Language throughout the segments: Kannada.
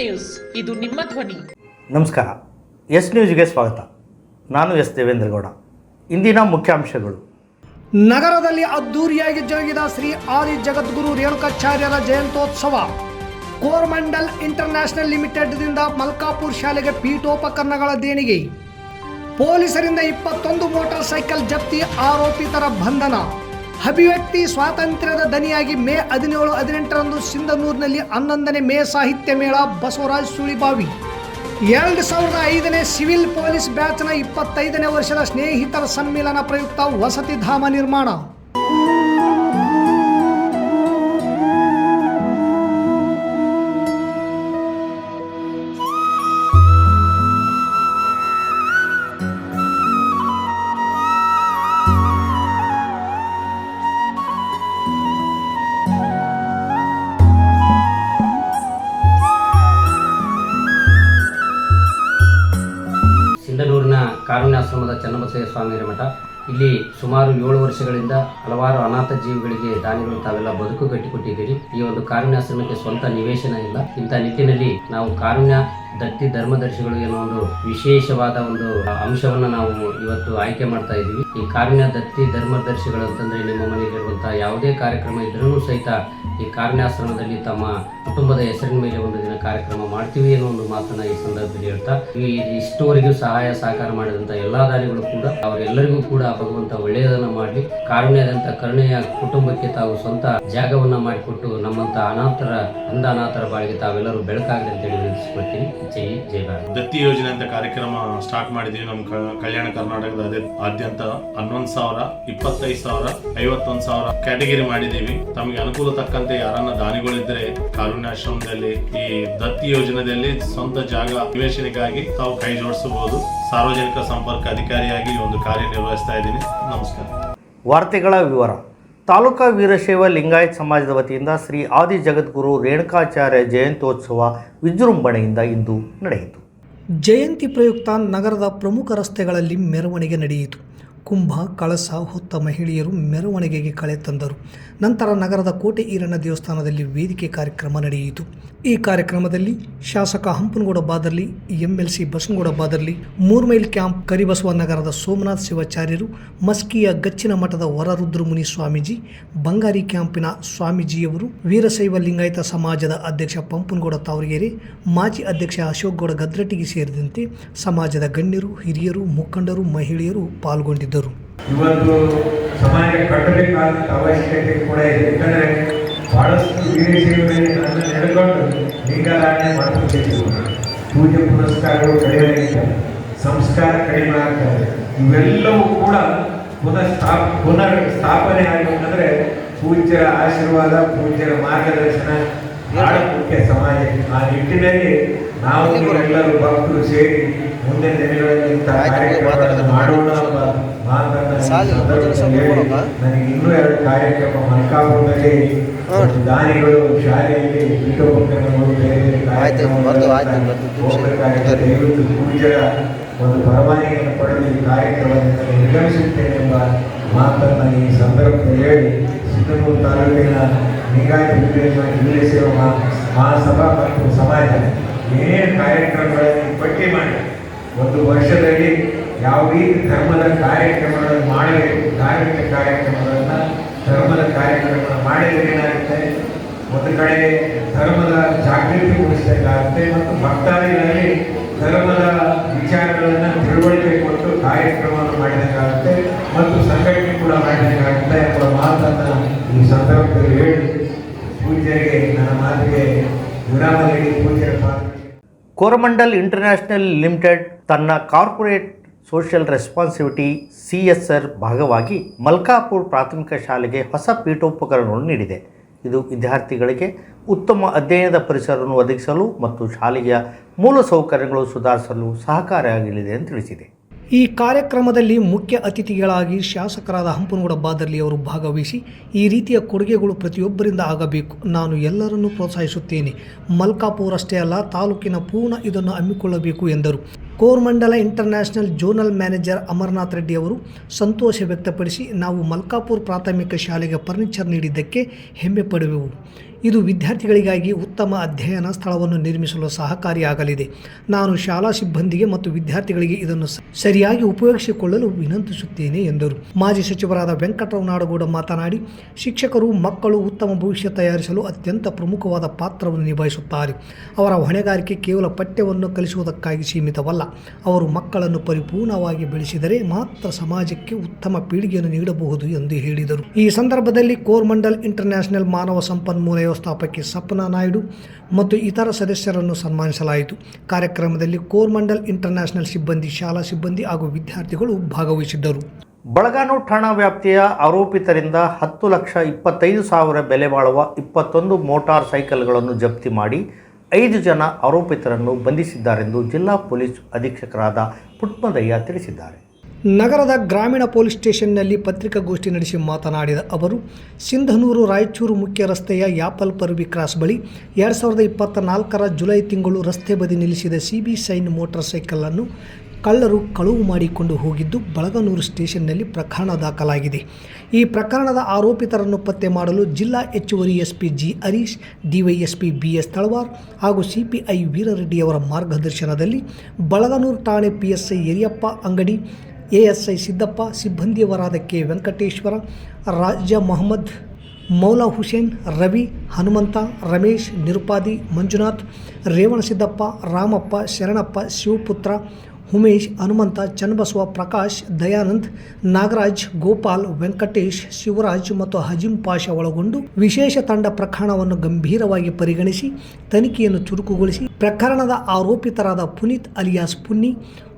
ನ್ಯೂಸ್. ಇದು ನಿಮ್ಮ ಧ್ವನಿ. ನಮಸ್ಕಾರ. ಎಸ್ ನ್ಯೂಸ್ಗೆ ಸ್ವಾಗತ. ನಾನು ಎಸ್ ದೇವೇಂದ್ರಗೌಡ. ಇಂದಿನ ಮುಖ್ಯಾಂಶಗಳು. ನಗರದಲ್ಲಿ ಅದ್ದೂರಿಯಾಗಿ ಜರುಗಿದ ಶ್ರೀ ಆದಿ ಜಗದ್ಗುರು ರೇಣುಕಾಚಾರ್ಯರ ಜಯಂತೋತ್ಸವ ಕೋರ್ಮಂಡಲ್ ಇಂಟರ್ನ್ಯಾಷನಲ್ ಲಿಮಿಟೆಡ್ದಿಂದ ಮಲ್ಕಾಪುರ್ ಶಾಲೆಗೆ ಪೀಠೋಪಕರಣಗಳ ದೇಣಿಗೆ. ಪೊಲೀಸರಿಂದ ಇಪ್ಪತ್ತೊಂದು ಮೋಟಾರ್ ಸೈಕಲ್ ಜಪ್ತಿ ಆರೋಪಿತರ ಬಂಧನ. ಅಭಿವ್ಯಕ್ತಿ ಸ್ವಾತಂತ್ರ್ಯದ ದನಿಯಾಗಿ ಮೇ ಹದಿನೇಳು ಹದಿನೆಂಟರಂದು ಸಿಂಧನೂರಿನಲ್ಲಿ ಹನ್ನೊಂದನೇ ಮೇ ಸಾಹಿತ್ಯ ಮೇಳ ಬಸವರಾಜ್ ಸುಳಿಬಾವಿ. ಎರಡು ಸಾವಿರದ ಐದನೇ ಸಿವಿಲ್ ಪೊಲೀಸ್ ಬ್ಯಾಚ್ನ ಇಪ್ಪತ್ತೈದನೇ ವರ್ಷದ ಸ್ನೇಹಿತರ ಸಮ್ಮಿಲನ ಪ್ರಯುಕ್ತ ವಸತಿ ಧಾಮ ನಿರ್ಮಾಣ. ಕಾರುಣ್ಯಾಶ್ರಮದ ಚನ್ನಬಸಯ್ಯ ಸ್ವಾಮಿಯರ ಮಠ. ಇಲ್ಲಿ ಸುಮಾರು ಏಳು ವರ್ಷಗಳಿಂದ ಹಲವಾರು ಅನಾಥ ಜೀವಿಗಳಿಗೆ ದಾನಿಗಳು ತಾವೆಲ್ಲ ಬದುಕು ಕಟ್ಟಿಕೊಟ್ಟಿದ್ದೀರಿ ಈ ಒಂದು ಕಾರುಣ್ಯಾಶ್ರಮಕ್ಕೆ ಸ್ವಂತ ನಿವೇಶನ ಇಲ್ಲ. ಇಂಥ ನಿಟ್ಟಿನಲ್ಲಿ ನಾವು ಕಾರುಣ್ಯ, ದತ್ತಿ, ಧರ್ಮದರ್ಶಿಗಳು ಏನೋ ಒಂದು ವಿಶೇಷವಾದ ಒಂದು ಅಂಶವನ್ನ ನಾವು ಇವತ್ತು ಆಯ್ಕೆ ಮಾಡ್ತಾ ಇದ್ದೀವಿ. ಈ ಕಾರುಣ್ಯ, ದತ್ತಿ, ಧರ್ಮದರ್ಶಿಗಳು ಅಂತಂದ್ರೆ ನಿಮ್ಮ ಮನೆಯಲ್ಲಿರುವಂತಹ ಯಾವುದೇ ಕಾರ್ಯಕ್ರಮ ಇದ್ರೂ ಸಹಿತ ಈ ಕಾರಣಾಶ್ರಮದಲ್ಲಿ ತಮ್ಮ ಕುಟುಂಬದ ಹೆಸರಿನ ಮೇಲೆ ಒಂದು ದಿನ ಕಾರ್ಯಕ್ರಮ ಮಾಡ್ತೀವಿ ಅನ್ನೋ ಒಂದು ಮಾತನ್ನ ಈ ಸಂದರ್ಭದಲ್ಲಿ ಹೇಳ್ತಾ ಇಷ್ಟುವರೆಗೂ ಸಹಾಯ ಸಹಕಾರ ಮಾಡಿದಂತ ಎಲ್ಲಾ ದಾನಿಗಳು ಕೂಡ ಅವರೆಲ್ಲರಿಗೂ ಕೂಡ ಭಗವಂತ ಒಳ್ಳೆಯದನ್ನ ಮಾಡಿ ಕಾರುಣ್ಯದಂತ ಕರುಣೆಯ ಕುಟುಂಬಕ್ಕೆ ತಾವು ಸ್ವಂತ ಜಾಗವನ್ನ ಮಾಡಿಕೊಟ್ಟು ನಮ್ಮಂತ ಅನಾಥರ ಅಂದ ಅನಾಥರ ಬಾಳಿಗೆ ತಾವೆಲ್ಲರೂ ಬೆಳಕಾಗಲಿ ಅಂತ ಹೇಳಿ ಜೈ ಜೈ ದತ್ತಿ ಯೋಜನೆ ಅಂತ ಕಾರ್ಯಕ್ರಮ ಸ್ಟಾರ್ಟ್ ಮಾಡಿದೀವಿ ನಮ್ಮ ಕಲ್ಯಾಣ ಕರ್ನಾಟಕದ ಆದ್ಯಂತ ಹನ್ನೊಂದು ಸಾವಿರ, ಇಪ್ಪತ್ತೈದು ಸಾವಿರ, ಐವತ್ತೊಂದು ಸಾವಿರ ಕ್ಯಾಟಗರಿ ಮಾಡಿದೀವಿ. ತಮಗೆ ಅನುಕೂಲ ತಕ್ಕಂತೆ ಯಾರನ್ನ ದಾನಿಗಳಿದ್ರೆ ಕಾರುಣ್ಯಾಶ್ರಮದಲ್ಲಿ ಈ ದತ್ತಿ ಯೋಜನೆಯಲ್ಲಿ ಸ್ವಂತ ಜಾಗ ನಿವೇಶನಕ್ಕಾಗಿ ತಾವು ಕೈ ಜೋಡಿಸಬಹುದು. ಸಾರ್ವಜನಿಕ ಸಂಪರ್ಕ ಅಧಿಕಾರಿಯಾಗಿ ಒಂದು ಕಾರ್ಯನಿರ್ವಹಿಸ್ತಾ ಇದ್ದೀನಿ. ನಮಸ್ಕಾರ. ವಾರ್ತೆಗಳ ವಿವರ. ತಾಲೂಕಾ ವೀರಶೈವ ಲಿಂಗಾಯತ್ ಸಮಾಜದ ವತಿಯಿಂದ ಶ್ರೀ ಆದಿ ಜಗದ್ಗುರು ರೇಣುಕಾಚಾರ್ಯ ಜಯಂತ್ಯೋತ್ಸವ ವಿಜೃಂಭಣೆಯಿಂದ ಇಂದು ನಡೆಯಿತು. ಜಯಂತಿ ಪ್ರಯುಕ್ತ ನಗರದ ಪ್ರಮುಖ ರಸ್ತೆಗಳಲ್ಲಿ ಮೆರವಣಿಗೆ ನಡೆಯಿತು. ಕುಂಭ, ಕಳಸ, ಹೊತ್ತ ಮಹಿಳೆಯರು ಮೆರವಣಿಗೆಗೆ ಕಳೆ ತಂದರು. ನಂತರ ನಗರದ ಕೋಟೆ ಈರಣ್ಣ ದೇವಸ್ಥಾನದಲ್ಲಿ ವೇದಿಕೆ ಕಾರ್ಯಕ್ರಮ ನಡೆಯಿತು. ಈ ಕಾರ್ಯಕ್ರಮದಲ್ಲಿ ಶಾಸಕ ಹಂಪನಗೌಡ ಬಾದರ್ಲಿ, ಎಂಎಲ್ಸಿ ಬಸನಗೌಡ ಬಾದರ್ಲಿ, ಮೂರ್ಮೈಲ್ ಕ್ಯಾಂಪ್ ಕರಿಬಸವ ನಗರದ ಸೋಮನಾಥ್ ಶಿವಾಚಾರ್ಯರು, ಮಸ್ಕಿಯ ಗಚ್ಚಿನ ಮಠದ ವರರುದ್ರಮುನಿ ಸ್ವಾಮೀಜಿ, ಬಂಗಾರಿ ಕ್ಯಾಂಪಿನ ಸ್ವಾಮೀಜಿಯವರು, ವೀರಶೈವ ಲಿಂಗಾಯತ ಸಮಾಜದ ಅಧ್ಯಕ್ಷ ಪಂಪನಗೌಡ ತಾವರಿಗೆರೆ, ಮಾಜಿ ಅಧ್ಯಕ್ಷ ಅಶೋಕ್ ಗೌಡ ಗದ್ರಟಿಗೆ ಸೇರಿದಂತೆ ಸಮಾಜದ ಗಣ್ಯರು, ಹಿರಿಯರು, ಮುಖಂಡರು, ಮಹಿಳೆಯರು ಪಾಲ್ಗೊಂಡಿದ್ದರು. ಇವತ್ತು ಸಮಾಜ ಕಟ್ಟಬೇಕಾದಂಥ ಅವಶ್ಯಕತೆ ಕೂಡ ಇದೆ. ಯಾಕಂದರೆ ಬಹಳಷ್ಟು ವೀರಶೈವರಲ್ಲಿ ನಡೆಕೊಂಡು ಲಿಂಗಧಾರಣೆ ಮಾಡ್ಕೊತಿದ್ದೀವಿ ಪೂಜೆ ಪುನಸ್ಕಾರಗಳು ಕಡಿಮೆ ಸಂಸ್ಕಾರ ಕಡಿಮೆ ಆಗ್ತದೆ ಇವೆಲ್ಲವೂ ಕೂಡ ಪುನಃ ಸ್ಥಾಪ ಪುನರ್ ಸ್ಥಾಪನೆ ಆಗಬೇಕಂದ್ರೆ ಪೂಜ್ಯರ ಆಶೀರ್ವಾದ ಪೂಜ್ಯರ ಮಾರ್ಗದರ್ಶನ ಬಹಳ ಮುಖ್ಯ ಸಮಾಜಕ್ಕೆ. ಆ ನಿಟ್ಟಿನಲ್ಲಿ ನಾವು ಎಲ್ಲರೂ ಭಕ್ತರು ಸೇರಿ ಮುಂದಿನ ದಿನಗಳಲ್ಲಿ ಇಂಥ ಕಾರ್ಯಕ್ರಮಗಳನ್ನು ಮಾಡೋಣ ಎಂಬ ನನಗೆ ಇನ್ನೂ ಎರಡು ಕಾರ್ಯಕ್ರಮ ಮಲ್ಕಾಪುರದಲ್ಲಿ ದಾನಿಗಳು ಶಾಲೆಯಲ್ಲಿ. ದಯವಿಟ್ಟು ಪೂಜ್ಯರ ಒಂದು ಪರವಾನಗಿಯನ್ನು ಪಡೆದು ಈ ಕಾರ್ಯಕ್ರಮದಿಂದ ನಿರ್ಗಮಿಸುತ್ತೇನೆ ಎಂಬ ಮಾತನ್ನು ಈ ಸಂದರ್ಭದಲ್ಲಿ ಹೇಳಿ ಸಿಂಧನೂರು ತಾಲೂಕಿನ ಲಿಂಗಾಯತ ವೀರಶೈವ ಸೇವಾ ಮಹಾಸಭಾ ಮತ್ತು ಸಮಾಜ ಏನೇನು ಕಾರ್ಯಕ್ರಮಗಳನ್ನು ಪಟ್ಟಿ ಮಾಡಿ ಒಂದು ವರ್ಷದಲ್ಲಿ ಯಾವ ರೀತಿ ಧರ್ಮದ ಕಾರ್ಯಕ್ರಮಗಳನ್ನು ಮಾಡಬೇಕು, ಧಾರ್ಮಿಕ ಕಾರ್ಯಕ್ರಮಗಳನ್ನು ಧರ್ಮದ ಕಾರ್ಯಕ್ರಮಗಳನ್ನು ಮಾಡಿದರೆ ಏನಾಗುತ್ತೆ? ಒಂದು ಕಡೆ ಧರ್ಮದ ಜಾಗೃತಿ ಮೂಡಿಸಬೇಕಾಗುತ್ತೆ ಮತ್ತು ಭಕ್ತಾದಿಗಳಲ್ಲಿ ಧರ್ಮದ ವಿಚಾರಗಳನ್ನು ತಿಳುವಳಿಕೆ ಕೊಟ್ಟು ಕಾರ್ಯಕ್ರಮವನ್ನು ಮಾಡಿದಂಗಾಗುತ್ತೆ ಮತ್ತು ಸಂಘಟನೆ ಕೂಡ ಮಾಡಿದಂಗಾಗುತ್ತೆ ಎಂಬ ಮಾತನ್ನು ಈ ಸಂದರ್ಭದಲ್ಲಿ ಹೇಳಿ ಪೂಜೆಗೆ ನನ್ನ ಮಾತಿಗೆ ವಿರಾಮ ನೀಡಿ ಪೂಜೆ ಕೋರಮಂಡಲ್ ಇಂಟರ್ನ್ಯಾಷನಲ್ ಲಿಮಿಟೆಡ್ ತನ್ನ corporate social responsibility C S R ಭಾಗವಾಗಿ ಮಲ್ಕಾಪುರ್ ಪ್ರಾಥಮಿಕ ಶಾಲೆಗೆ ಹೊಸ ಪೀಠೋಪಕರಣವನ್ನು ನೀಡಿದೆ. ಇದು ವಿದ್ಯಾರ್ಥಿಗಳಿಗೆ ಉತ್ತಮ ಅಧ್ಯಯನದ ಪರಿಸರವನ್ನು ಒದಗಿಸಲು ಮತ್ತು ಶಾಲೆಯ ಮೂಲ ಸೌಕರ್ಯಗಳು ಸುಧಾರಿಸಲು ಸಹಕಾರಿಯಾಗಲಿದೆ ಎಂದು ತಿಳಿಸಿದೆ. ಈ ಕಾರ್ಯಕ್ರಮದಲ್ಲಿ ಮುಖ್ಯ ಅತಿಥಿಗಳಾಗಿ ಶಾಸಕರಾದ ಹಂಪನಗೌಡ ಬಾದರ್ಲಿ ಅವರು ಭಾಗವಹಿಸಿ, ಈ ರೀತಿಯ ಕೊಡುಗೆಗಳು ಪ್ರತಿಯೊಬ್ಬರಿಂದ ಆಗಬೇಕು. ನಾನು ಎಲ್ಲರನ್ನೂ ಪ್ರೋತ್ಸಾಹಿಸುತ್ತೇನೆ. ಮಲ್ಕಾಪುರ್ ಅಷ್ಟೇ ಅಲ್ಲ, ತಾಲೂಕಿನ ಪೂರ್ಣ ಇದನ್ನು ಹಮ್ಮಿಕೊಳ್ಳಬೇಕು ಎಂದರು. Coromandel international zonal manager Amarnath Reddy ಅವರು ಸಂತೋಷ ವ್ಯಕ್ತಪಡಿಸಿ, ನಾವು ಮಲ್ಕಾಪುರ್ ಪ್ರಾಥಮಿಕ ಶಾಲೆಗೆ ಫರ್ನಿಚರ್ ನೀಡಿದ್ದಕ್ಕೆ ಹೆಮ್ಮೆ ಪಡುವೆವು. ಇದು ವಿದ್ಯಾರ್ಥಿಗಳಿಗಾಗಿ ಉತ್ತಮ ಅಧ್ಯಯನ ಸ್ಥಳವನ್ನು ನಿರ್ಮಿಸಲು ಸಹಕಾರಿಯಾಗಲಿದೆ. ನಾನು ಶಾಲಾ ಸಿಬ್ಬಂದಿಗೆ ಮತ್ತು ವಿದ್ಯಾರ್ಥಿಗಳಿಗೆ ಇದನ್ನು ಸರಿಯಾಗಿ ಉಪಯೋಗಿಸಿಕೊಳ್ಳಲು ವಿನಂತಿಸುತ್ತೇನೆ ಎಂದರು. ಮಾಜಿ ಸಚಿವರಾದ ವೆಂಕಟರಾವ್ ನಾಡಗೌಡ ಮಾತನಾಡಿ, ಶಿಕ್ಷಕರು ಮಕ್ಕಳು ಉತ್ತಮ ಭವಿಷ್ಯ ತಯಾರಿಸಲು ಅತ್ಯಂತ ಪ್ರಮುಖವಾದ ಪಾತ್ರವನ್ನು ನಿಭಾಯಿಸುತ್ತಾರೆ. ಅವರ ಹೊಣೆಗಾರಿಕೆ ಕೇವಲ ಪಠ್ಯವನ್ನು ಕಲಿಸುವುದಕ್ಕಾಗಿ ಸೀಮಿತವಲ್ಲ, ಅವರು ಮಕ್ಕಳನ್ನು ಪರಿಪೂರ್ಣವಾಗಿ ಬೆಳೆಸಿದರೆ ಮಾತ್ರ ಸಮಾಜಕ್ಕೆ ಉತ್ತಮ ಪೀಳಿಗೆಯನ್ನು ನೀಡಬಹುದು ಎಂದು ಹೇಳಿದರು. ಈ ಸಂದರ್ಭದಲ್ಲಿ ಕೋರ್ಮಂಡಲ್ ಇಂಟರ್ನ್ಯಾಷನಲ್ ಮಾನವ ಸಂಪನ್ಮೂಲ ವ್ಯವಸ್ಥಾಪಕಿ ಸಪ್ನಾ ನಾಯ್ಡು ಮತ್ತು ಇತರ ಸದಸ್ಯರನ್ನು ಸನ್ಮಾನಿಸಲಾಯಿತು. ಕಾರ್ಯಕ್ರಮದಲ್ಲಿ ಕೋರ್ಮಂಡಲ್ ಇಂಟರ್ನ್ಯಾಷನಲ್ ಸಿಬ್ಬಂದಿ, ಶಾಲಾ ಸಿಬ್ಬಂದಿ ಹಾಗೂ ವಿದ್ಯಾರ್ಥಿಗಳು ಭಾಗವಹಿಸಿದ್ದರು. ಬಳಗಾನು ಠಾಣಾ ವ್ಯಾಪ್ತಿಯ ಆರೋಪಿತರಿಂದ ಹತ್ತು ಲಕ್ಷ ಇಪ್ಪತ್ತೈದು ಸಾವಿರ ಬೆಲೆ ಬಾಳುವ ಇಪ್ಪತ್ತೊಂದು ಮೋಟಾರ್ ಸೈಕಲ್ಗಳನ್ನು ಜಪ್ತಿ ಮಾಡಿ ಐದು ಜನ ಆರೋಪಿತರನ್ನು ಬಂಧಿಸಿದ್ದಾರೆಂದು ಜಿಲ್ಲಾ ಪೊಲೀಸ್ ಅಧೀಕ್ಷಕರಾದ ಪುಟ್ಮದಯ್ಯ ತಿಳಿಸಿದ್ದಾರೆ. ನಗರದ ಗ್ರಾಮೀಣ ಪೊಲೀಸ್ ಸ್ಟೇಷನ್ನಲ್ಲಿ ಪತ್ರಿಕಾಗೋಷ್ಠಿ ನಡೆಸಿ ಮಾತನಾಡಿದ ಅವರು, ಸಿಂಧನೂರು ರಾಯಚೂರು ಮುಖ್ಯ ರಸ್ತೆಯ ಯಾಪಲ್ ಪರ್ವಿ ಕ್ರಾಸ್ ಬಳಿ ಎರಡು ಸಾವಿರದ ಇಪ್ಪತ್ತ ನಾಲ್ಕರ ಜುಲೈ ತಿಂಗಳು ರಸ್ತೆ ಬದಿ ನಿಲ್ಲಿಸಿದ ಸಿ ಬಿ ಸೈನ್ ಮೋಟಾರ್ ಸೈಕಲನ್ನು ಕಳ್ಳರು ಕಳುವು ಮಾಡಿಕೊಂಡು ಹೋಗಿದ್ದು ಬಳಗನೂರು ಸ್ಟೇಷನ್ನಲ್ಲಿ ಪ್ರಕರಣ ದಾಖಲಾಗಿದೆ. ಈ ಪ್ರಕರಣದ ಆರೋಪಿತರನ್ನು ಪತ್ತೆ ಮಾಡಲು ಜಿಲ್ಲಾ ಹೆಚ್ಚುವರಿ SP G Harish, DYSP B S Talwar ಹಾಗೂ ಸಿಪಿಐ ವೀರರೆಡ್ಡಿಯವರ ಮಾರ್ಗದರ್ಶನದಲ್ಲಿ ಬಳಗನೂರು ಠಾಣೆ ಪಿಎಸ್ಐ ಯರಿಯಪ್ಪ ಅಂಗಡಿ ಎಎಸ್ಐ ಸಿದ್ದಪ್ಪ, ಸಿಬ್ಬಂದಿಯವರಾದ ಕೆ. ವೆಂಕಟೇಶ್ವರ ರಾಜ ಮೊಹಮ್ಮದ್ ಮೌಲಾ ಹುಸೇನ್, ರವಿ ಹನುಮಂತ, ರಮೇಶ್ ನಿರುಪಾದಿ, ಮಂಜುನಾಥ್ ರೇವಣಸಿದ್ದಪ್ಪ ರಾಮಪ್ಪ, ಶರಣಪ್ಪ, ಶಿವಪುತ್ರ, ಉಮೇಶ್, ಹನುಮಂತ, ಚನ್ನಬಸವ, ಪ್ರಕಾಶ್, ದಯಾನಂದ್, ನಾಗರಾಜ್, ಗೋಪಾಲ್, ವೆಂಕಟೇಶ್, ಶಿವರಾಜ್ ಮತ್ತು ಹಜಿಂ ಪಾಷ ಒಳಗೊಂಡು ವಿಶೇಷ ತಂಡ ಪ್ರಕರಣವನ್ನು ಗಂಭೀರವಾಗಿ ಪರಿಗಣಿಸಿ ತನಿಖೆಯನ್ನು ಚುರುಕುಗೊಳಿಸಿ ಪ್ರಕರಣದ ಆರೋಪಿತರಾದ ಪುನೀತ್ ಅಲಿಯಾಸ್ ಪುನ್ನಿ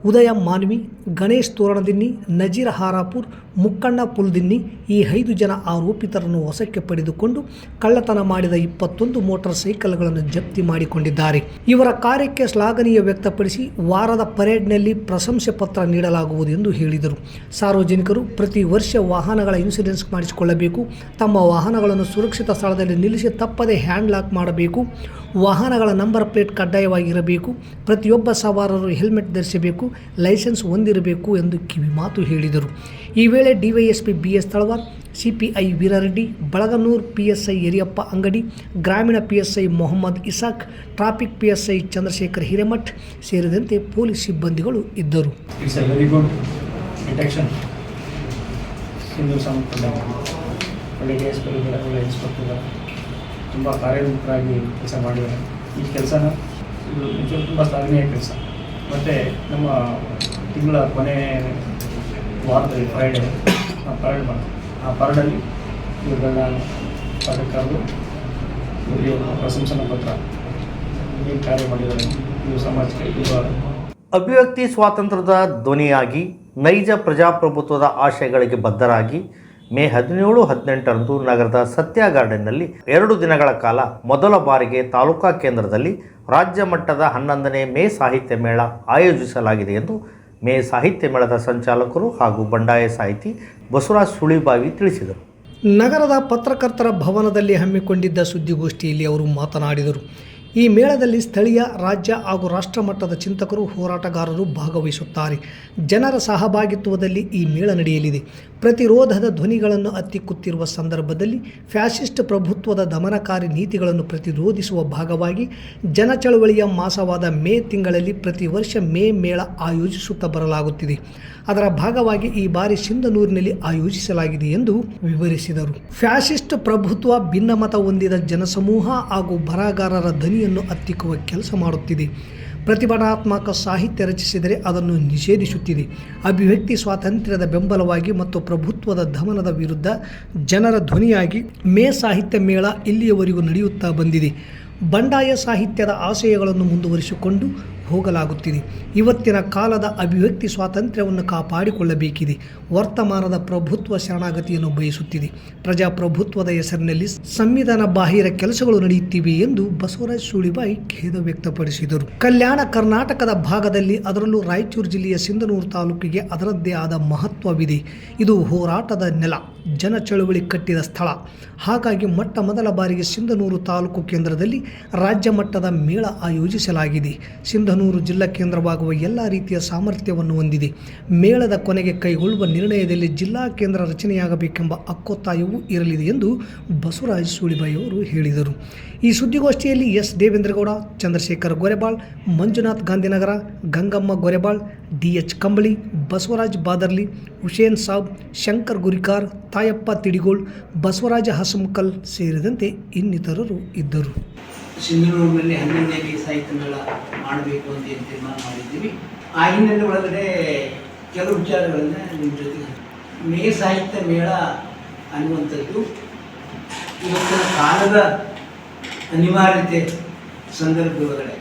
ಉದಯ ಮಾನ್ವಿ, ಗಣೇಶ್ ತೋರಣದಿನ್ನಿ, ನಜೀರ್ ಹಾರಾಪುರ್, ಮುಕ್ಕಣ್ಣ ಪುಲ್ದಿನ್ನಿ ಈ ಐದು ಜನ ಆರೋಪಿತರನ್ನು ವಶಕ್ಕೆ ಪಡೆದುಕೊಂಡು ಕಳ್ಳತನ ಮಾಡಿದ ಇಪ್ಪತ್ತೊಂದು ಮೋಟಾರ್ ಸೈಕಲ್ಗಳನ್ನು ಜಪ್ತಿ ಮಾಡಿಕೊಂಡಿದ್ದಾರೆ. ಇವರ ಕಾರ್ಯಕ್ಕೆ ಶ್ಲಾಘನೀಯ ವ್ಯಕ್ತಪಡಿಸಿ ವಾರದ ಪರೇಡ್ನಲ್ಲಿ ಪ್ರಶಂಸೆ ಪತ್ರ ನೀಡಲಾಗುವುದು ಎಂದು ಹೇಳಿದರು. ಸಾರ್ವಜನಿಕರು ಪ್ರತಿ ವರ್ಷ ವಾಹನಗಳ ಇನ್ಸೂರೆನ್ಸ್ ಮಾಡಿಸಿಕೊಳ್ಳಬೇಕು. ತಮ್ಮ ವಾಹನಗಳನ್ನು ಸುರಕ್ಷಿತ ಸ್ಥಳದಲ್ಲಿ ನಿಲ್ಲಿಸಿ ತಪ್ಪದೇ ಹ್ಯಾಂಡ್ ಲಾಕ್ ಮಾಡಬೇಕು. ವಾಹನಗಳ ನಂಬರ್ ಪ್ಲೇಟ್ ಕಡ್ಡಾಯವಾಗಿರಬೇಕು. ಪ್ರತಿಯೊಬ್ಬ ಸವಾರರು ಹೆಲ್ಮೆಟ್ ಧರಿಸಬೇಕು, ಲೈಸೆನ್ಸ್ ಹೊಂದಿರಬೇಕು ಎಂದು ಕಿವಿ ಮಾತು ಹೇಳಿದರು. ಈ ವೇಳೆ DYSP B S Talawar, CPI Veerareddy, Balaganur PSI Yariyappa Angadi, ಗ್ರಾಮೀಣ PSI Mohammed Isaq, traffic PSI Chandrashekar Hiremath ಸೇರಿದಂತೆ ಪೊಲೀಸ್ ಸಿಬ್ಬಂದಿಗಳು ಎಸ್ ಪಿ ಇದ್ದಾರೆ ತುಂಬ ಕಾರ್ಯೋನ್ಮುಖರಾಗಿ ಕೆಲಸ ಮಾಡಿದ್ದಾರೆ. ಈ ಕೆಲಸನ ಇದು ನಿಜವಾಗ್ಲೂ ತುಂಬ ಶ್ಲಾಘನೀಯ ಕೆಲಸ. ಮತ್ತು ನಮ್ಮ ತಿಂಗಳ ಕೊನೆ ವಾರದಲ್ಲಿ ಫ್ರೈಡೆ ಆ ಪರೇಡ್ ಮಾಡ್ತೀವಿ. ಆ ಪರೇಡಲ್ಲಿ ಇವರುಗಳನ್ನ ಪದಕ ಕರೆದು ಇವರಿಗೆ ಪ್ರಶಂಸನಾ ಪತ್ರ ಏನು ಕಾರ್ಯ ಮಾಡಿದ್ದಾರೆ. ಇದು ಸಮಾಜಕ್ಕೆ ಇದು ಅಭಿವ್ಯಕ್ತಿ ಸ್ವಾತಂತ್ರ್ಯದ ಧ್ವನಿಯಾಗಿ ನೈಜ ಪ್ರಜಾಪ್ರಭುತ್ವದ ಆಶಯಗಳಿಗೆ ಬದ್ಧರಾಗಿ ಮೇ ಹದಿನೇಳು, ಹದಿನೆಂಟರಂದು ನಗರದ ಸತ್ಯ ಗಾರ್ಡನ್ನಲ್ಲಿ ಎರಡು ದಿನಗಳ ಕಾಲ ಮೊದಲ ಬಾರಿಗೆ ತಾಲೂಕಾ ಕೇಂದ್ರದಲ್ಲಿ ರಾಜ್ಯ ಮಟ್ಟದ ಹನ್ನೊಂದನೇ ಮೇ ಸಾಹಿತ್ಯ ಮೇಳ ಆಯೋಜಿಸಲಾಗಿದೆ ಎಂದು ಮೇ ಸಾಹಿತ್ಯ ಮೇಳದ ಸಂಚಾಲಕರು ಹಾಗೂ ಬಂಡಾಯ ಸಾಹಿತಿ ಬಸವರಾಜ್ ಸುಳಿಬಾವಿ ತಿಳಿಸಿದರು. ನಗರದ ಪತ್ರಕರ್ತರ ಭವನದಲ್ಲಿ ಹಮ್ಮಿಕೊಂಡಿದ್ದ ಸುದ್ದಿಗೋಷ್ಠಿಯಲ್ಲಿ ಅವರು ಮಾತನಾಡಿದರು. ಈ ಮೇಳದಲ್ಲಿ ಸ್ಥಳೀಯ ರಾಜ್ಯ ಹಾಗೂ ರಾಷ್ಟ್ರ ಮಟ್ಟದ ಚಿಂತಕರು, ಹೋರಾಟಗಾರರು ಭಾಗವಹಿಸುತ್ತಾರೆ. ಜನರ ಸಹಭಾಗಿತ್ವದಲ್ಲಿ ಈ ಮೇಳ ನಡೆಯಲಿದೆ. ಪ್ರತಿರೋಧದ ಧ್ವನಿಗಳನ್ನು ಅತ್ತಿಕ್ಕುತ್ತಿರುವ ಸಂದರ್ಭದಲ್ಲಿ ಫ್ಯಾಸಿಸ್ಟ್ ಪ್ರಭುತ್ವದ ದಮನಕಾರಿ ನೀತಿಗಳನ್ನು ಪ್ರತಿರೋಧಿಸುವ ಭಾಗವಾಗಿ ಜನಚಳವಳಿಯ ಮಾಸವಾದ ಮೇ ತಿಂಗಳಲ್ಲಿ ಪ್ರತಿ ವರ್ಷ ಮೇ ಮೇಳ ಆಯೋಜಿಸುತ್ತಾ ಬರಲಾಗುತ್ತಿದೆ. ಅದರ ಭಾಗವಾಗಿ ಈ ಬಾರಿ ಸಿಂಧನೂರಿನಲ್ಲಿ ಆಯೋಜಿಸಲಾಗಿದೆ ಎಂದು ವಿವರಿಸಿದರು. ಫ್ಯಾಸಿಸ್ಟ್ ಪ್ರಭುತ್ವ ಭಿನ್ನಮತ ಹೊಂದಿದ ಜನಸಮೂಹ ಹಾಗೂ ಬರಹಗಾರರ ಧ್ವನಿಯನ್ನು ಹತ್ತಿಕ್ಕುವ ಕೆಲಸ ಮಾಡುತ್ತಿದೆ. ಪ್ರತಿಭಟನಾತ್ಮಕ ಸಾಹಿತ್ಯ ರಚಿಸಿದರೆ ಅದನ್ನು ನಿಷೇಧಿಸುತ್ತಿದೆ. ಅಭಿವ್ಯಕ್ತಿ ಸ್ವಾತಂತ್ರ್ಯದ ಬೆಂಬಲವಾಗಿ ಮತ್ತು ಪ್ರಭುತ್ವದ ದಮನದ ವಿರುದ್ಧ ಜನರ ಧ್ವನಿಯಾಗಿ ಮೇ ಸಾಹಿತ್ಯ ಮೇಳ ಇಲ್ಲಿಯವರೆಗೂ ನಡೆಯುತ್ತಾ ಬಂದಿದೆ. ಬಂಡಾಯ ಸಾಹಿತ್ಯದ ಆಶಯಗಳನ್ನು ಮುಂದುವರಿಸಿಕೊಂಡು ಹೋಗಲಾಗುತ್ತಿದೆ. ಇವತ್ತಿನ ಕಾಲದ ಅಭಿವ್ಯಕ್ತಿ ಸ್ವಾತಂತ್ರ್ಯವನ್ನು ಕಾಪಾಡಿಕೊಳ್ಳಬೇಕಿದೆ. ವರ್ತಮಾನದ ಪ್ರಭುತ್ವ ಶರಣಾಗತಿಯನ್ನು ಬಯಸುತ್ತಿದೆ. ಪ್ರಜಾಪ್ರಭುತ್ವದ ಹೆಸರಿನಲ್ಲಿ ಸಂವಿಧಾನ ಬಾಹಿರ ಕೆಲಸಗಳು ನಡೆಯುತ್ತಿವೆ ಎಂದು ಬಸವರಾಜ ಸುಳಿಬಾಯಿ ಖೇದ ವ್ಯಕ್ತಪಡಿಸಿದರು. ಕಲ್ಯಾಣ ಕರ್ನಾಟಕದ ಭಾಗದಲ್ಲಿ ಅದರಲ್ಲೂ ರಾಯಚೂರು ಜಿಲ್ಲೆಯ ಸಿಂಧನೂರು ತಾಲೂಕಿಗೆ ಅದರದ್ದೇ ಆದ ಮಹತ್ವವಿದೆ. ಇದು ಹೋರಾಟದ ನೆಲ, ಜನ ಚಳುವಳಿ ಕಟ್ಟಿದ ಸ್ಥಳ. ಹಾಗಾಗಿ ಮೊಟ್ಟ ಮೊದಲ ಬಾರಿಗೆ ಸಿಂಧನೂರು ತಾಲೂಕು ಕೇಂದ್ರದಲ್ಲಿ ರಾಜ್ಯ ಮಟ್ಟದ ಮೇಳ ಆಯೋಜಿಸಲಾಗಿದೆ. ಸಿಂಧನೂರು ಜಿಲ್ಲಾ ಕೇಂದ್ರವಾಗುವ ಎಲ್ಲ ರೀತಿಯ ಸಾಮರ್ಥ್ಯವನ್ನು ಹೊಂದಿದೆ. ಮೇಳದ ಕೊನೆಗೆ ಕೈಗೊಳ್ಳುವ ನಿರ್ಣಯದಲ್ಲಿ ಜಿಲ್ಲಾ ಕೇಂದ್ರ ರಚನೆಯಾಗಬೇಕೆಂಬ ಅಕ್ಕೊತ್ತಾಯವೂ ಇರಲಿದೆ ಎಂದು ಬಸವರಾಜ ಸುಳಿಬಾಯಿ ಅವರು ಹೇಳಿದರು. ಈ ಸುದ್ದಿಗೋಷ್ಠಿಯಲ್ಲಿ S. Devendragouda, Chandrashekar Gorebal, Manjunath Gandhinagar, Gangamma Gorebal D H Kambali, Basavaraj Badarli, Hussain Sab, Shankar Gurikar, Tayappa ತಿಡಿಗೋಳ್, Basavaraj ಹಸಮುಕಲ್ ಸೇರಿದಂತೆ ಇನ್ನಿತರರು ಇದ್ದರು. ಸಿಂಧನೂರಿನಲ್ಲಿ ಹನ್ನೊಂದನೇ ಸಾಹಿತ್ಯ ಮೇಳ ಮಾಡಬೇಕು ಅಂತ ಏನು ತೀರ್ಮಾನ ಮಾಡಿದ್ದೀವಿ. ಆ ಹಿನ್ನೆಲೆ ಒಳಗಡೆ ಕೆಲವು ವಿಚಾರಗಳನ್ನು ನಿಮ್ಮ ಜೊತೆ ಮೇ ಸಾಹಿತ್ಯ ಮೇಳ ಅನ್ನುವಂಥದ್ದು ಇವತ್ತಿನ ಕಾಲದ ಅನಿವಾರ್ಯತೆ ಸಂದರ್ಭದೊಳಗಡೆ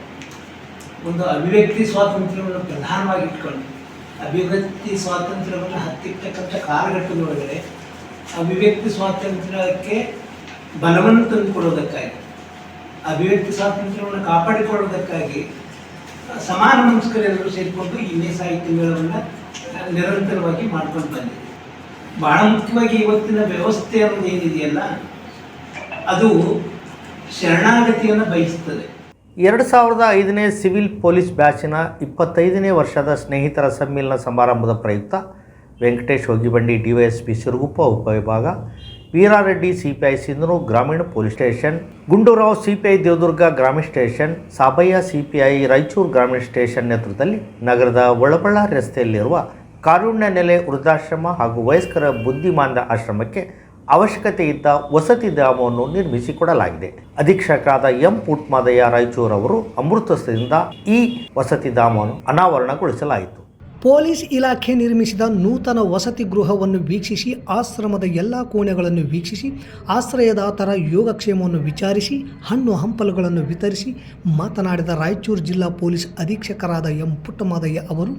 ಒಂದು ಅಭಿವ್ಯಕ್ತಿ ಸ್ವಾತಂತ್ರ್ಯವನ್ನು ಪ್ರಧಾನವಾಗಿ ಇಟ್ಕೊಂಡು ಅಭಿವ್ಯಕ್ತಿ ಸ್ವಾತಂತ್ರ್ಯವನ್ನು ಹತ್ತಿರ್ತಕ್ಕಂಥ ಕಾಲಘಟ್ಟದೊಳಗಡೆ ಅಭಿವ್ಯಕ್ತಿ ಸ್ವಾತಂತ್ರ್ಯಕ್ಕೆ ಬಲವನ್ನು ತಂದುಕೊಡೋದಕ್ಕಾಗಿ ಅಭಿವ್ಯಕ್ತಿ ಸ್ವಾತಂತ್ರ್ಯವನ್ನು ಕಾಪಾಡಿಕೊಳ್ಳುವುದಕ್ಕಾಗಿ ಸಮಾನ ಮನಸ್ಕರೆಲ್ಲರೂ ಸೇರಿಕೊಂಡು ಮೇ ಸಾಹಿತ್ಯ ಮೇಳವನ್ನು ನಿರಂತರವಾಗಿ ಮಾಡ್ಕೊಂಡು ಬಂದಿದೆ. ಬಹಳ ಮುಖ್ಯವಾಗಿ ಇವತ್ತಿನ ವ್ಯವಸ್ಥೆ ಅನ್ನೋದು ಏನಿದೆಯಲ್ಲ, ಅದು ಶರಣಾಗತಿಯನ್ನು ಬಯಸ್ತದೆ. ಎರಡು ಸಾವಿರದ ಐದನೇ ಸಿವಿಲ್ ಪೊಲೀಸ್ ಬ್ಯಾಚಿನ ಇಪ್ಪತ್ತೈದನೇ ವರ್ಷದ ಸ್ನೇಹಿತರ ಸಮ್ಮೇಳನ ಸಮಾರಂಭದ ಪ್ರಯುಕ್ತ ವೆಂಕಟೇಶ್ ಹೋಗಿಬಂಡಿ, ಡಿವೈಎಸ್ಪಿ ಸಿರುಗುಪ್ಪ ಉಪವಿಭಾಗ ವೀರಾರೆಡ್ಡಿ ಸಿಪಿಐ ಸಿಂಧನೂರು ಗ್ರಾಮೀಣ police station, Gundurao CPI Devadurga ಗ್ರಾಮೀಣ ಸ್ಟೇಷನ್, ಸಾಬಯ್ಯ ಸಿಪಿಐ ರಾಯಚೂರು ಗ್ರಾಮೀಣ ಸ್ಟೇಷನ್ ನೇತೃತ್ವದಲ್ಲಿ ನಗರದ ಒಳಬಳ್ಳಾರಿ ರಸ್ತೆಯಲ್ಲಿರುವ ಕಾರುಣ್ಯ ನೆಲೆ ವೃದ್ಧಾಶ್ರಮ ಹಾಗೂ ವಯಸ್ಕರ ಬುದ್ಧಿಮಾಂದ ಆಶ್ರಮಕ್ಕೆ ಅವಶ್ಯಕತೆ ಇದ್ದ ವಸತಿ ಧಾಮವನ್ನು ನಿರ್ಮಿಸಿಕೊಡಲಾಗಿದೆ. ಅಧೀಕ್ಷಕರಾದ ಎಂ ಪುಟ್ಮಾದಯ್ಯ ರಾಯಚೂರು ಅವರು ಅಮೃತಸ್ಥದಿಂದ ಈ ವಸತಿ ಧಾಮವನ್ನು ಅನಾವರಣಗೊಳಿಸಲಾಯಿತು. ಪೊಲೀಸ್ ಇಲಾಖೆ ನಿರ್ಮಿಸಿದ ನೂತನ ವಸತಿ ಗೃಹವನ್ನು ವೀಕ್ಷಿಸಿ, ಆಶ್ರಮದ ಎಲ್ಲ ಕೋಣೆಗಳನ್ನು ವೀಕ್ಷಿಸಿ ಆಶ್ರಯದಾತರ ಯೋಗಕ್ಷೇಮವನ್ನು ವಿಚಾರಿಸಿ, ಹಣ್ಣು ಹಂಪಲುಗಳನ್ನು ವಿತರಿಸಿ ಮಾತನಾಡಿದ ರಾಯಚೂರು ಜಿಲ್ಲಾ ಪೊಲೀಸ್ ಅಧೀಕ್ಷಕರಾದ ಎಂ ಪುಟ್ಟಮಾದಯ್ಯ ಅವರು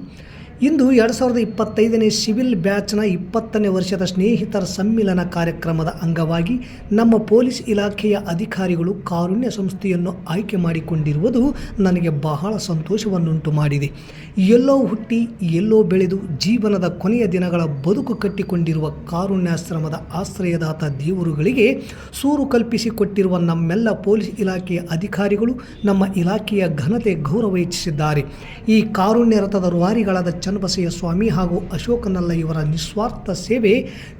ಇಂದು ಎರಡು ಸಾವಿರದ ಇಪ್ಪತ್ತೈದನೇ ಸಿವಿಲ್ ಬ್ಯಾಚ್ನ ಇಪ್ಪತ್ತನೇ ವರ್ಷದ ಸ್ನೇಹಿತರ ಸಮ್ಮಿಲನ ಕಾರ್ಯಕ್ರಮದ ಅಂಗವಾಗಿ ನಮ್ಮ ಪೊಲೀಸ್ ಇಲಾಖೆಯ ಅಧಿಕಾರಿಗಳು ಕಾರುಣ್ಯ ಸಂಸ್ಥೆಯನ್ನು ಆಯ್ಕೆ ಮಾಡಿಕೊಂಡಿರುವುದು ನನಗೆ ಬಹಳ ಸಂತೋಷವನ್ನುಂಟು ಮಾಡಿದೆ. ಎಲ್ಲೋ ಹುಟ್ಟಿ, ಎಲ್ಲೋ ಬೆಳೆದು ಜೀವನದ ಕೊನೆಯ ದಿನಗಳ ಬದುಕು ಕಟ್ಟಿಕೊಂಡಿರುವ ಕಾರುಣ್ಯಾಶ್ರಮದ ಆಶ್ರಯದಾತ ದೇವರುಗಳಿಗೆ ಸೂರು ಕಲ್ಪಿಸಿಕೊಟ್ಟಿರುವ ನಮ್ಮೆಲ್ಲ ಪೊಲೀಸ್ ಇಲಾಖೆಯ ಅಧಿಕಾರಿಗಳು ನಮ್ಮ ಇಲಾಖೆಯ ಘನತೆ ಗೌರವ ಹೆಚ್ಚಿಸಿದ್ದಾರೆ. ಈ ಕಾರುಣ್ಯ ರಥದ ರೂವಾರಿಗಳಾದ ಚನ್ನಬಸಯ್ಯ ಸ್ವಾಮಿ ಹಾಗೂ ಅಶೋಕನಲ್ಲ ಇವರ ನಿಸ್ವಾರ್ಥ ಸೇವೆ,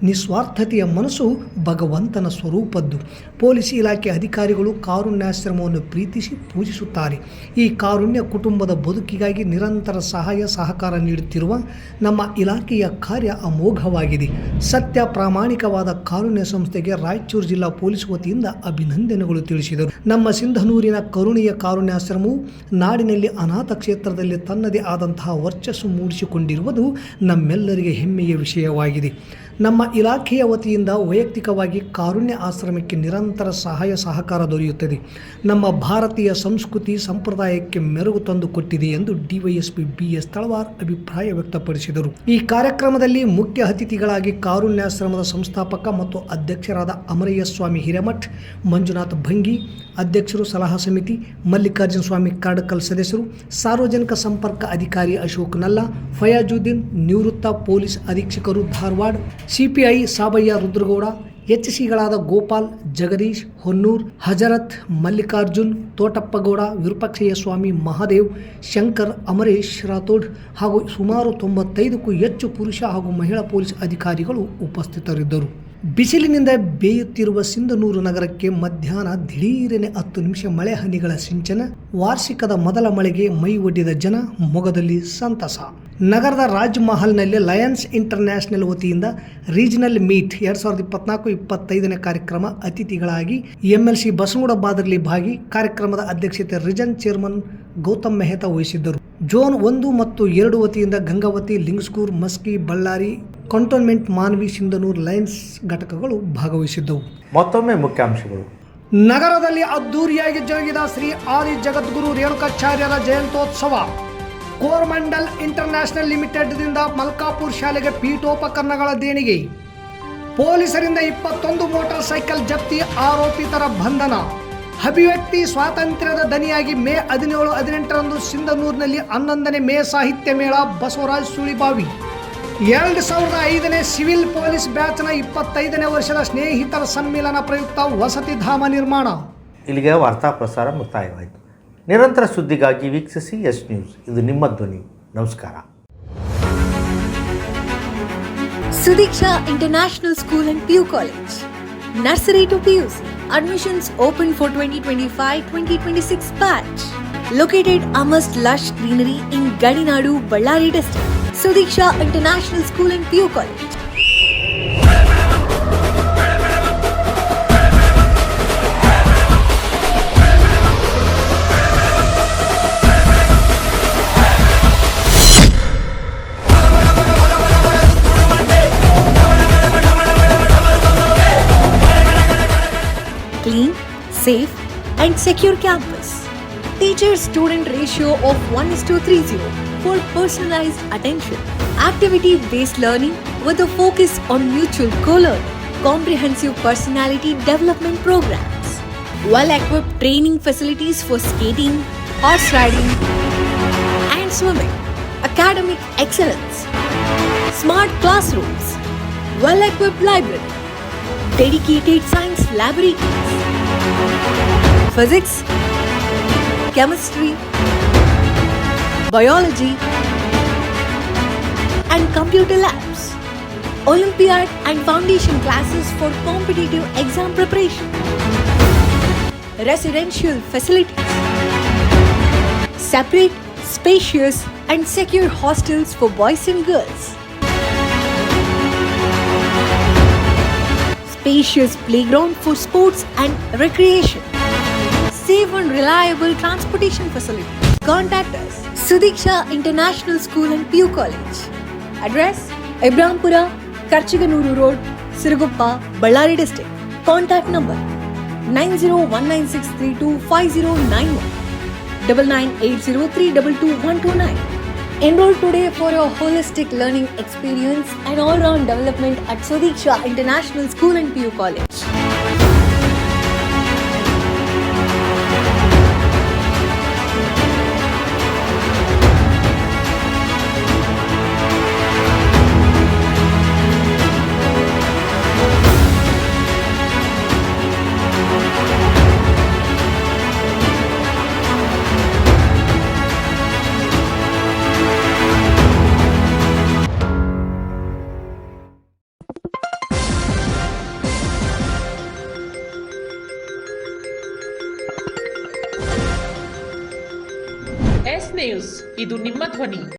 ನಿಸ್ವಾರ್ಥತೆಯ ಮನಸ್ಸು ಭಗವಂತನ ಸ್ವರೂಪದ್ದು. ಪೊಲೀಸ್ ಇಲಾಖೆ ಅಧಿಕಾರಿಗಳು ಕಾರುಣ್ಯಾಶ್ರಮವನ್ನು ಪ್ರೀತಿಸಿ ಪೂಜಿಸುತ್ತಾರೆ. ಈ ಕಾರುಣ್ಯ ಕುಟುಂಬದ ಬದುಕಿಗಾಗಿ ನಿರಂತರ ಸಹಾಯ, ಸಹಕಾರ ನೀಡುತ್ತಿರುವ ನಮ್ಮ ಇಲಾಖೆಯ ಕಾರ್ಯ ಅಮೋಘವಾಗಿದೆ. ಸತ್ಯ ಪ್ರಾಮಾಣಿಕವಾದ ಕಾರುಣ್ಯ ಸಂಸ್ಥೆಗೆ ರಾಯಚೂರು ಜಿಲ್ಲಾ ಪೊಲೀಸ್ ವತಿಯಿಂದ ಅಭಿನಂದನೆಗಳು ತಿಳಿಸಿದರು. ನಮ್ಮ ಸಿಂಧನೂರಿನ ಕರುಣೆಯ ಕಾರುಣ್ಯಾಶ್ರಮವು ನಾಡಿನಲ್ಲಿ ಅನಾಥ ಕ್ಷೇತ್ರದಲ್ಲಿ ತನ್ನದೇ ಆದಂತಹ ವರ್ಚಸ್ಸು ಮೂಡಿಸಿಕೊಂಡಿರುವುದು ನಮ್ಮೆಲ್ಲರಿಗೆ ಹೆಮ್ಮೆಯ ವಿಷಯವಾಗಿದೆ. ನಮ್ಮ ಇಲಾಖೆಯ ವತಿಯಿಂದ ವೈಯಕ್ತಿಕವಾಗಿ ಕಾರುಣ್ಯ ಆಶ್ರಮಕ್ಕೆ ನಿರಂತರ ಸಹಾಯ ಸಹಕಾರ ದೊರೆಯುತ್ತದೆ. ನಮ್ಮ ಭಾರತೀಯ ಸಂಸ್ಕೃತಿ ಸಂಪ್ರದಾಯಕ್ಕೆ ಮೆರುಗು ತಂದು ಕೊಟ್ಟಿದೆ ಎಂದು ಡಿವೈಎಸ್ಪಿ ಬಿ ಎಸ್ ತಳವಾರ್ ಅಭಿಪ್ರಾಯ ವ್ಯಕ್ತಪಡಿಸಿದರು. ಈ ಕಾರ್ಯಕ್ರಮದಲ್ಲಿ ಮುಖ್ಯ ಅತಿಥಿಗಳಾಗಿ ಕಾರುಣ್ಯಾಶ್ರಮದ ಸಂಸ್ಥಾಪಕ ಮತ್ತು ಅಧ್ಯಕ್ಷರಾದ ಅಮರಯ್ಯ ಸ್ವಾಮಿ ಹಿರೇಮಠ್, ಮಂಜುನಾಥ್ ಭಂಗಿ, ಅಧ್ಯಕ್ಷರು ಸಲಹಾ ಸಮಿತಿ, ಮಲ್ಲಿಕಾರ್ಜುನ ಸ್ವಾಮಿ ಕಾಡಕಲ್ ಸದಸ್ಯರು, ಸಾರ್ವಜನಿಕ ಸಂಪರ್ಕ ಅಧಿಕಾರಿ ಅಶೋಕ್ ನಲ್ಲ, ಫಯಾಜುದ್ದೀನ್, ನಿವೃತ್ತ ಪೊಲೀಸ್ ಅಧೀಕ್ಷಕರು ಧಾರವಾಡ ಸಿಪಿಐ ಸಾಬಯ್ಯ ರುದ್ರಗೌಡ, ಎಚ್ಸಿಗಳಾದ ಗೋಪಾಲ್, ಜಗದೀಶ್, ಹೊನ್ನೂರ್, ಹಜರತ್, ಮಲ್ಲಿಕಾರ್ಜುನ್, ತೋಟಪ್ಪಗೌಡ, ವಿರೂಪಾಕ್ಷಯ್ಯ ಸ್ವಾಮಿ, ಮಹಾದೇವ್, ಶಂಕರ್, ಅಮರೇಶ್ ರಾಥೋಡ್ ಹಾಗೂ ಸುಮಾರು ತೊಂಬತ್ತೈದಕ್ಕೂ ಹೆಚ್ಚು ಪುರುಷ ಹಾಗೂ ಮಹಿಳಾ ಪೊಲೀಸ್ ಅಧಿಕಾರಿಗಳು ಉಪಸ್ಥಿತರಿದ್ದರು. ಬಿಸಿಲಿನಿಂದ ಬೇಯುತ್ತಿರುವ ಸಿಂಧನೂರು ನಗರಕ್ಕೆ ಮಧ್ಯಾಹ್ನ ದಿಢೀರನೆ ಹತ್ತು ನಿಮಿಷ ಮಳೆ ಹನಿಗಳ ಸಿಂಚನ, ವಾರ್ಷಿಕದ ಮೊದಲ ಮಳೆಗೆ ಮೈ ಒಡ್ಡಿದ ಜನ ಮೊಗದಲ್ಲಿ ಸಂತಸ. ನಗರದ ರಾಜ್ ಮಹಲ್ನಲ್ಲಿ ಲಯನ್ಸ್ ಇಂಟರ್ನ್ಯಾಷನಲ್ ವತಿಯಿಂದ ರೀಜನಲ್ ಮೀಟ್ ಎರಡ್ ಸಾವಿರದ ಇಪ್ಪತ್ನಾಲ್ಕು ಇಪ್ಪತ್ತೈದನೇ ಕಾರ್ಯಕ್ರಮ ಅತಿಥಿಗಳಾಗಿ ಎಂಎಲ್ಸಿ ಸಿ ಬಸವಗೌಡ ಬಾದರ್ಲಿ ಭಾಗಿ ಕಾರ್ಯಕ್ರಮದ ಅಧ್ಯಕ್ಷತೆ ರಿಜನ್ ಚೇರ್ಮನ್ ಗೌತಮ್ ಮೆಹ್ತಾ ವಹಿಸಿದ್ದರು. ಜೋನ್ ಒಂದು ಮತ್ತು ಎರಡು ವತಿಯಿಂದ ಗಂಗಾವತಿ ಲಿಂಗ್ಸ್ಕೂರ್ ಮಸ್ಕಿ ಬಳ್ಳಾರಿ ಕಂಟೋನ್ಮೆಂಟ್ ಮಾನ್ವಿ ಸಿಂಧನೂರ್ ಲಯನ್ಸ್ ಘಟಕಗಳು ಭಾಗವಹಿಸಿದ್ದವು. ಮತ್ತೊಮ್ಮೆ ಮುಖ್ಯಾಂಶಗಳು. ನಗರದಲ್ಲಿ ಅದ್ದೂರಿಯಾಗಿ ಜರುಗಿದ ಶ್ರೀ ಆದಿ ಜಗದ್ಗುರು ರೇಣುಕಾಚಾರ್ಯರ ಜಯಂತೋತ್ಸವ ಕೋರ್ಮಂಡಲ್ ಇಂಟರ್ನ್ಯಾಷನಲ್ ಲಿಮಿಟೆಡ್ದಿಂದ ಮಲ್ಕಾಪುರ್ ಶಾಲೆಗೆ ಪೀಠೋಪಕರಣಗಳ ದೇಣಿಗೆ. ಪೊಲೀಸರಿಂದ ಇಪ್ಪತ್ತೊಂದು ಮೋಟಾರ್ ಸೈಕಲ್ ಜಪ್ತಿ ಆರೋಪಿತರ ಬಂಧನ. ಅಭಿವ್ಯಕ್ತಿ ಸ್ವಾತಂತ್ರ್ಯದ ದನಿಯಾಗಿ ಮೇ ಹದಿನೇಳು ಹದಿನೆಂಟರಂದು ಸಿಂಧನೂರಿನಲ್ಲಿ ಹನ್ನೊಂದನೇ ಮೇ ಸಾಹಿತ್ಯ ಮೇಳ ಬಸವರಾಜ್ ಸುಳಿಬಾವಿ. ಎರಡು ಸಾವಿರದ ಐದನೇ ಸಿವಿಲ್ ಪೊಲೀಸ್ ಬ್ಯಾಚ್ನ ಇಪ್ಪತ್ತೈದನೇ ವರ್ಷದ ಸ್ನೇಹಿತರ ಸಮ್ಮಿಲನ ಪ್ರಯುಕ್ತ ವಸತಿ ಧಾಮ ನಿರ್ಮಾಣ. ಇಲ್ಲಿಗೆ ವಾರ್ತಾ ಪ್ರಸಾರ ಮುಕ್ತಾಯವಾಯಿತು. ನಿರಂತರ ಸುದ್ದಿಗಾಗಿ ವೀಕ್ಷಿಸಿ ಎಸ್ ನ್ಯೂಸ್. ಇದು ನಿಮ್ಮ ಧ್ವನಿ. ನಮಸ್ಕಾರ. Sudiksha international school and PU college. Nursery to PUC. Admissions open for 2025-2026 batch. Located amidst lush greenery in Gadinadu, Ballari district. Sudiksha International School and PU College. Safe, and secure campus. Teacher student ratio of 1 is to 30 for personalized attention. Activity based learning with a focus on mutual co learning. Comprehensive personality development programs. Well equipped training facilities for skating, horse riding, and swimming. Academic excellence. Smart classrooms. Well equipped library dedicated science laboratories, physics, chemistry, biology, and computer labs, Olympiad and foundation classes for competitive exam preparation, residential facilities, separate, spacious, and secure hostels for boys and girls. Spacious playground for sports and recreation. Safe and reliable transportation facilities. Contact us. Sudiksha International School and PU College. Address Ibrahimpura, Karchiganuru Road, Siruguppa, Ballari District. Contact number 9019632509 Enroll today for your holistic learning experience and all-round development at Sodiksha International School and PU College. ಇದು ನಿಮ್ಮ ಧ್ವನಿ.